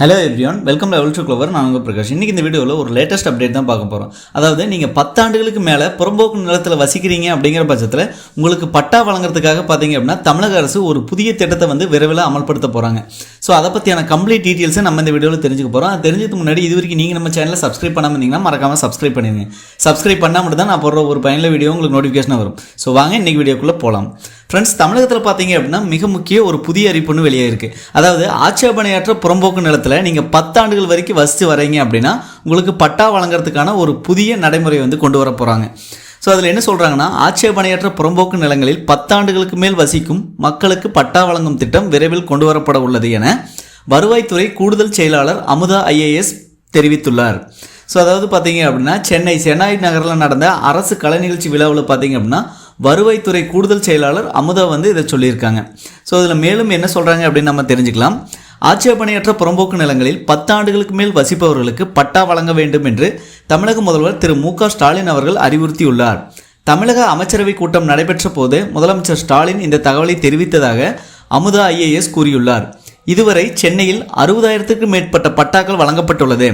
Hello everyone welcome level to Clover நான் உங்கள் பிரகாஷ். இன்றைக்கி இந்த வீடியோவில் ஒரு லேட்டஸ்ட் அப்டேட் தான் பார்க்க போகிறோம் அதாவது நீங்கள் பத்தாண்டுகளுக்கு மேலே புறம்போக்கு நிலத்தில் வசிக்கிறீங்க அப்படிங்கிற பட்சத்தில் உங்களுக்கு பட்டா வழங்குறதுக்காக பார்த்தீங்க அப்படின்னா தமிழக அரசு ஒரு புதிய திட்டத்தை வந்து விரைவில் அமல்படுத்த போகிறாங்க ஸோ அதை பற்றியான கம்ப்ளீட் டீட்டெயில்ஸை நம்ம இந்த வீடியோவில் தெரிஞ்சுக்க போகிறோம் அது தெரிஞ்சதுக்கு முன்னாடி இது வரைக்கும் நீங்கள் நம்ம சேனலை சப்ஸ்கிரைப் பண்ணாமல் இருந்தீங்கன்னா மறக்காமல் சப்ஸ்கிரைப் பண்ணிடுங்க சப்ஸ்கிரைப் பண்ணால் மட்டும் தான் நான் போடுற ஒரு பயனில் வீடியோ உங்களுக்கு நோட்டிஃபிகேஷன் வரும். ஸோ வாங்க இன்றைக்கி வீடியோக்குள்ளே போகலாம் ஃப்ரெண்ட்ஸ் தமிழகத்தில் பார்த்தீங்க அப்படின்னா மிக முக்கிய ஒரு புதிய அறிவிப்புன்னு வெளியே இருக்குது அதாவது ஆட்சேபனையற்ற புறம்போக்கு நிலத்தில் நீங்கள் பத்தாண்டுகள் வரைக்கும் வசித்து வரீங்க அப்படின்னா உங்களுக்கு பட்டா வழங்குறதுக்கான ஒரு புதிய நடைமுறை வந்து கொண்டு வர போகிறாங்க ஸோ அதில் என்ன சொல்கிறாங்கன்னா ஆட்சேபனையற்ற புறம்போக்கு நிலங்களில் பத்தாண்டுகளுக்கு மேல் வசிக்கும் மக்களுக்கு பட்டா வழங்கும் திட்டம் விரைவில் கொண்டு வரப்பட உள்ளது என வருவாய்த்துறை கூடுதல் செயலாளர் அமுதா ஐஏஎஸ் தெரிவித்துள்ளார். ஸோ அதாவது பார்த்தீங்க அப்படின்னா சென்னை சென்னாய் நகரில் நடந்த அரசு கலை நிகழ்ச்சி விழாவில் பார்த்தீங்க அப்படின்னா வருவாய்த்துறை கூடுதல் செயலாளர் அமுதா வந்து இதை சொல்லியிருக்காங்க. ஸோ அதில் மேலும் என்ன சொல்கிறாங்க அப்படின்னு நம்ம தெரிஞ்சுக்கலாம். ஆட்சேபனையற்ற புறம்போக்கு நிலங்களில் பத்தாண்டுகளுக்கு மேல் வசிப்பவர்களுக்கு பட்டா வழங்க வேண்டும் என்று தமிழக முதல்வர் திரு மு க ஸ்டாலின் அவர்கள் அறிவுறுத்தியுள்ளார். தமிழக அமைச்சரவை கூட்டம் நடைபெற்ற போது முதலமைச்சர் ஸ்டாலின் இந்த தகவலை தெரிவித்ததாக அமுதா ஐஏஎஸ் கூறியுள்ளார். இதுவரை சென்னையில் அறுபதாயிரத்துக்கும் மேற்பட்ட பட்டாக்கள் வழங்கப்பட்டுள்ளது.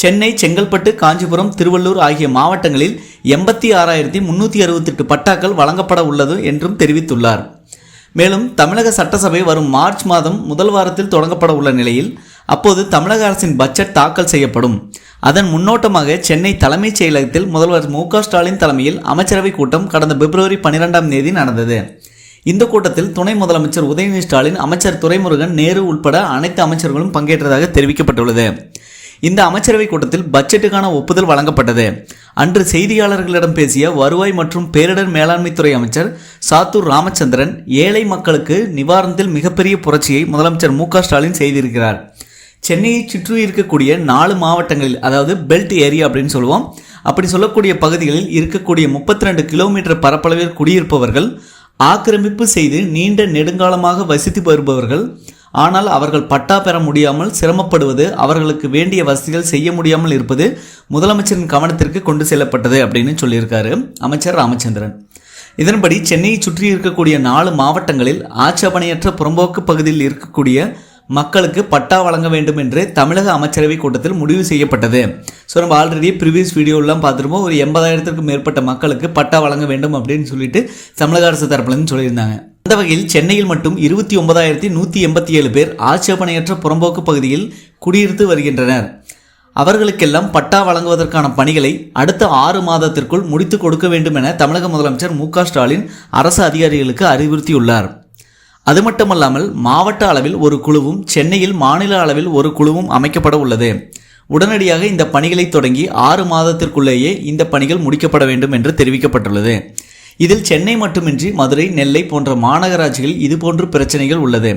சென்னை செங்கல்பட்டு காஞ்சிபுரம் திருவள்ளூர் ஆகிய மாவட்டங்களில் எண்பத்தி ஆறாயிரத்தி முன்னூற்றி அறுபத்தெட்டு பட்டாக்கள் வழங்கப்பட உள்ளது என்றும் தெரிவித்துள்ளார். மேலும் தமிழக சட்டசபை வரும் மார்ச் மாதம் முதல் வாரத்தில் தொடங்கப்பட உள்ள நிலையில் அப்போது தமிழக அரசின் பட்ஜெட் தாக்கல் செய்யப்படும். அதன் முன்னோட்டமாக சென்னை தலைமைச் செயலகத்தில் முதல்வர் மு ஸ்டாலின் தலைமையில் அமைச்சரவை கூட்டம் கடந்த பிப்ரவரி பன்னிரெண்டாம் தேதி நடந்தது. இந்த கூட்டத்தில் துணை முதலமைச்சர் உதயநிதி ஸ்டாலின் அமைச்சர் துரைமுருகன் நேரு உட்பட அனைத்து அமைச்சர்களும் பங்கேற்றதாக தெரிவிக்கப்பட்டுள்ளது. இந்த அமைச்சரவை கூட்டத்தில் பட்ஜெட்டுக்கான ஒப்புதல் வழங்கப்பட்டது. அன்று செய்தியாளர்களிடம் பேசிய வருவாய் மற்றும் பேரிடர் மேலாண்மைத்துறை அமைச்சர் சாத்தூர் ராமச்சந்திரன் ஏழை மக்களுக்கு நிவாரணத்தில் மிகப்பெரிய புரட்சியை முதலமைச்சர் மு ஸ்டாலின் செய்திருக்கிறார். சென்னையை சுற்றி இருக்கக்கூடிய நாலு மாவட்டங்களில் அதாவது பெல்ட் ஏரியா அப்படின்னு சொல்லுவோம் அப்படி சொல்லக்கூடிய பகுதிகளில் இருக்கக்கூடிய முப்பத்தி ரெண்டு கிலோமீட்டர் பரப்பளவில் குடியிருப்பவர்கள் ஆக்கிரமிப்பு செய்து நீண்ட நெடுங்காலமாக வசித்து வருபவர்கள் ஆனால் அவர்கள் பட்டா பெற முடியாமல் சிரமப்படுவது அவர்களுக்கு வேண்டிய வசதிகள் செய்ய முடியாமல் இருப்பது முதலமைச்சரின் கவனத்திற்கு கொண்டு செல்லப்பட்டது அப்படின்னு சொல்லியிருக்காரு அமைச்சர் ராமச்சந்திரன். இதன்படி சென்னையை சுற்றி இருக்கக்கூடிய நாலு மாவட்டங்களில் ஆட்சேபனையற்ற புறம்போக்கு பகுதியில் இருக்கக்கூடிய மக்களுக்கு பட்டா வழங்க வேண்டும் என்று தமிழக அமைச்சரவை கூட்டத்தில் முடிவு செய்யப்பட்டது. ஸோ நம்ம ஆல்ரெடி ப்ரீவியஸ் வீடியோலாம் பார்த்துருப்போம். ஒரு எண்பதாயிரத்திற்கும் மேற்பட்ட மக்களுக்கு பட்டா வழங்க வேண்டும் அப்படின்னு சொல்லிட்டு தமிழக அரசு தரப்புலேருந்து சொல்லியிருந்தாங்க. அந்த வகையில் சென்னையில் மட்டும் இருபத்தி ஒன்பதாயிரத்தி நூற்றி எண்பத்தி ஏழு பேர் ஆட்சேபனையற்ற புறம்போக்கு பகுதியில் குடியிருத்து வருகின்றனர். அவர்களுக்கெல்லாம் பட்டா வழங்குவதற்கான பணிகளை அடுத்த ஆறு மாதத்திற்குள் முடித்து கொடுக்க வேண்டும் என தமிழக முதலமைச்சர் மு ஸ்டாலின் அரசு அதிகாரிகளுக்கு அறிவுறுத்தியுள்ளார். அது மட்டுமல்லாமல் மாவட்ட அளவில் ஒரு குழுவும் சென்னையில் மாநில அளவில் ஒரு குழுவும் அமைக்கப்பட உள்ளது. உடனடியாக இந்த பணிகளை தொடங்கி ஆறு மாதத்திற்குள்ளேயே இந்த பணிகள் முடிக்கப்பட வேண்டும் என்று தெரிவிக்கப்பட்டுள்ளது. இதில் சென்னை மட்டுமின்றி மதுரை நெல்லை போன்ற மாநகராட்சிகளில் இதுபோன்று பிரச்சனைகள் உள்ளது.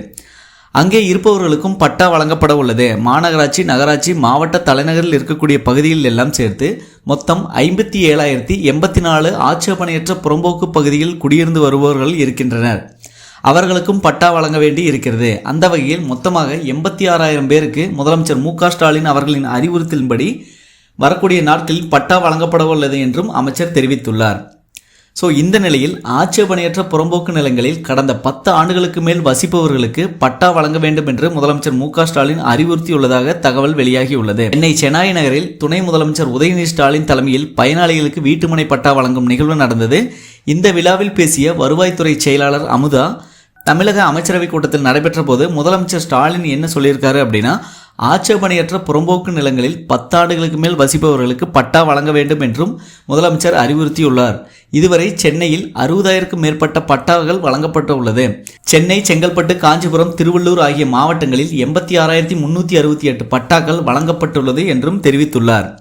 அங்கே இருப்பவர்களுக்கும் பட்டா வழங்கப்பட உள்ளது. மாநகராட்சி நகராட்சி மாவட்ட தலைநகரில் இருக்கக்கூடிய பகுதிகள் எல்லாம் சேர்த்து மொத்தம் ஐம்பத்தி ஏழாயிரத்தி எண்பத்தி நாலு ஆட்சேபனையற்ற புறம்போக்கு பகுதியில் குடியிருந்து வருபவர்கள் இருக்கின்றனர். அவர்களுக்கும் பட்டா வழங்க வேண்டி இருக்கிறது. அந்த வகையில் மொத்தமாக எண்பத்தி ஆறாயிரம் பேருக்கு முதலமைச்சர் மு ஸ்டாலின் அவர்களின் அறிவுறுத்தலின்படி வரக்கூடிய நாட்களில் பட்டா வழங்கப்பட உள்ளது என்றும் அமைச்சர் தெரிவித்துள்ளார். ஸோ இந்த நிலையில் ஆட்சேபனையற்ற புறம்போக்கு நிலங்களில் கடந்த பத்து ஆண்டுகளுக்கு மேல் வசிப்பவர்களுக்கு பட்டா வழங்க வேண்டும் என்று முதலமைச்சர் மு ஸ்டாலின் அறிவுறுத்தியுள்ளதாக தகவல் வெளியாகியுள்ளது. சென்னை சென்னாய் நகரில் துணை முதலமைச்சர் உதயநிதி ஸ்டாலின் தலைமையில் பயனாளிகளுக்கு வீட்டுமனை பட்டா வழங்கும் நிகழ்வு நடந்தது. இந்த விழாவில் பேசிய வருவாய்த்துறை செயலாளர் அமுதா தமிழக அமைச்சரவை கூட்டத்தில் நடைபெற்ற போது முதலமைச்சர் ஸ்டாலின் என்ன சொல்லியிருக்காரு அப்படின்னா ஆட்சேபனையற்ற புறம்போக்கு நிலங்களில் பத்தாண்டுகளுக்கு மேல் வசிப்பவர்களுக்கு பட்டா வழங்க வேண்டும் என்றும் முதலமைச்சர் அறிவுறுத்தியுள்ளார். இதுவரை சென்னையில் அறுபதாயிரக்கும் மேற்பட்ட பட்டாக்கள் வழங்கப்பட்டுள்ளது. சென்னை செங்கல்பட்டு காஞ்சிபுரம் திருவள்ளூர் ஆகிய மாவட்டங்களில் எண்பத்தி ஆறாயிரத்தி முன்னூற்றி அறுபத்தி எட்டு பட்டாக்கள் வழங்கப்பட்டுள்ளது என்றும் தெரிவித்துள்ளார்.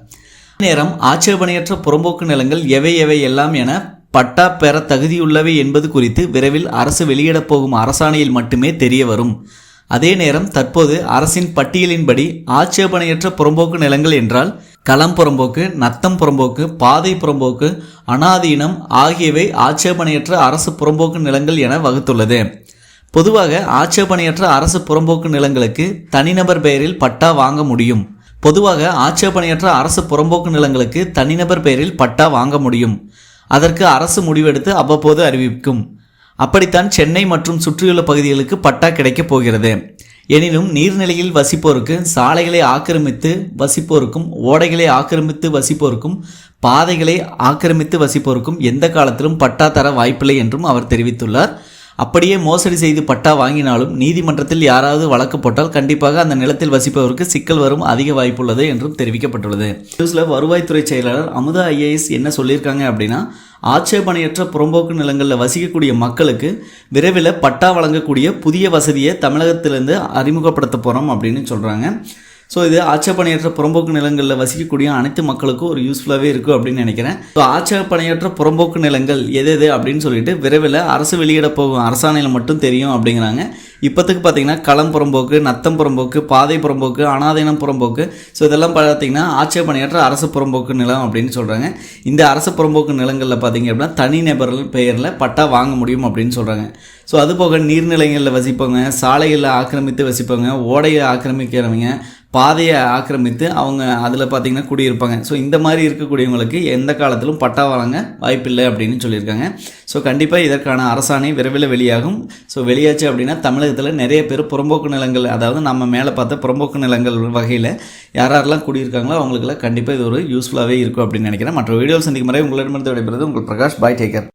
நேரம் ஆட்சேபனையற்ற புறம்போக்கு நிலங்கள் எவை எவை எல்லாம் என பட்டா பெற தகுதியுள்ளவை என்பது குறித்து விரைவில் அரசு வெளியிடப் போகும் அரசாணையில் மட்டுமே தெரிய வரும். அதே நேரம் தற்போது அரசின் பட்டியலின்படி ஆட்சேபனையற்ற புறம்போக்கு நிலங்கள் என்றால் களம் புறம்போக்கு நத்தம் புறம்போக்கு பாதை புறம்போக்கு அனாதீனம் ஆகியவை ஆட்சேபனையற்ற அரசு புறம்போக்கு நிலங்கள் என வகுத்துள்ளது. பொதுவாக ஆட்சேபனையற்ற அரசு புறம்போக்கு நிலங்களுக்கு தனிநபர் பெயரில் பட்டா வாங்க முடியும். பொதுவாக ஆட்சேபனையற்ற அரசு புறம்போக்கு நிலங்களுக்கு தனிநபர் பெயரில் பட்டா வாங்க முடியும். அதற்கு அரசு முடிவெடுத்து அவ்வப்போது அறிவிக்கும். அப்படித்தான் சென்னை மற்றும் சுற்றியுள்ள பகுதிகளுக்கு பட்டா கிடைக்கப் போகிறது. எனினும் நீர்நிலையில் வசிப்போருக்கு சாலைகளை ஆக்கிரமித்து வசிப்போருக்கும் ஓடைகளை ஆக்கிரமித்து வசிப்போருக்கும் பாதைகளை ஆக்கிரமித்து வசிப்போருக்கும் எந்த காலத்திலும் பட்டா தர வாய்ப்பில்லை என்றும் அவர் தெரிவித்துள்ளார். அப்படியே மோசடி செய்து பட்டா வாங்கினாலும் நீதிமன்றத்தில் யாராவது வழக்கு போட்டால் கண்டிப்பாக அந்த நிலத்தில் வசிப்பவருக்கு சிக்கல் வரும் அதிக வாய்ப்புள்ளது என்றும் தெரிவிக்கப்பட்டுள்ளது. நியூஸில் வருவாய்த்துறை செயலாளர் அமுதா ஐஏஎஸ் என்ன சொல்லியிருக்காங்க அப்படின்னா ஆட்சேபணையற்ற புறம்போக்கு நிலங்களில் வசிக்கக்கூடிய மக்களுக்கு விரைவில் பட்டா வழங்கக்கூடிய புதிய வசதியை தமிழகத்திலிருந்து அறிமுகப்படுத்த போகிறோம் அப்படின்னு சொல்கிறாங்க ஸோ இது ஆட்சேபணையற்ற புறம்போக்கு நிலங்களில் வசிக்கக்கூடிய அனைத்து மக்களுக்கும் ஒரு யூஸ்ஃபுல்லாகவே இருக்கும் அப்படின்னு நினைக்கிறேன். ஸோ ஆட்சேபணையற்ற புறம்போக்கு நிலங்கள் எது எது அப்படின்னு சொல்லிட்டு விரைவில் அரசு வெளியிட போகும் அரசாணையில் மட்டும் தெரியும் அப்படிங்கிறாங்க. இப்போத்துக்கு பார்த்தீங்கன்னா களம் புறம்போக்கு நத்தம் புறம்போக்கு பாதை புறம்போக்கு அனாதீனம் புறம்போக்கு. ஸோ இதெல்லாம் பார்த்தீங்கன்னா ஆட்சேபணையற்ற அரசு புறம்போக்கு நிலம் அப்படின்னு சொல்கிறாங்க இந்த அரசு புறம்போக்கு நிலங்களில் பார்த்தீங்க அப்படின்னா தனி நபர்கள் பெயரில் பட்டா வாங்க முடியும் அப்படின்னு சொல்கிறாங்க ஸோ அதுபோக நீர்நிலைகளில் வசிப்பவங்க சாலைகளில் ஆக்கிரமித்து வசிப்பவங்க ஓடையை ஆக்கிரமிக்கிறவங்க பாதையை ஆக்கிரமித்து அவங்க அதில் பார்த்திங்கன்னா குடியிருப்பாங்க. ஸோ இந்த மாதிரி இருக்கக்கூடியவங்களுக்கு எந்த காலத்திலும் பட்டா வழங்க வாய்ப்பில்லை அப்படின்னு சொல்லியிருக்காங்க. ஸோ கண்டிப்பாக இதற்கான அரசாணை விரைவில் வெளியாகும். ஸோ வெளியாச்சு அப்படின்னா தமிழகத்தில் நிறைய பேர் புறம்போக்கு நிலங்கள் அதாவது நம்ம மேலே பார்த்த புறம்போக்கு நிலங்கள் வகையில் யார் யாரெல்லாம் குடியிருக்காங்களோ அவங்களுக்குலாம் கண்டிப்பாக இது ஒரு யூஸ்ஃபுல்லாகவே இருக்கும் அப்படின்னு நினைக்கிறேன். மற்ற வீடியோ சந்திக்கும் முறை உங்களிடமிருந்து விடைபெறுவது உங்கள் பிரகாஷ். பாய் டேக்கர்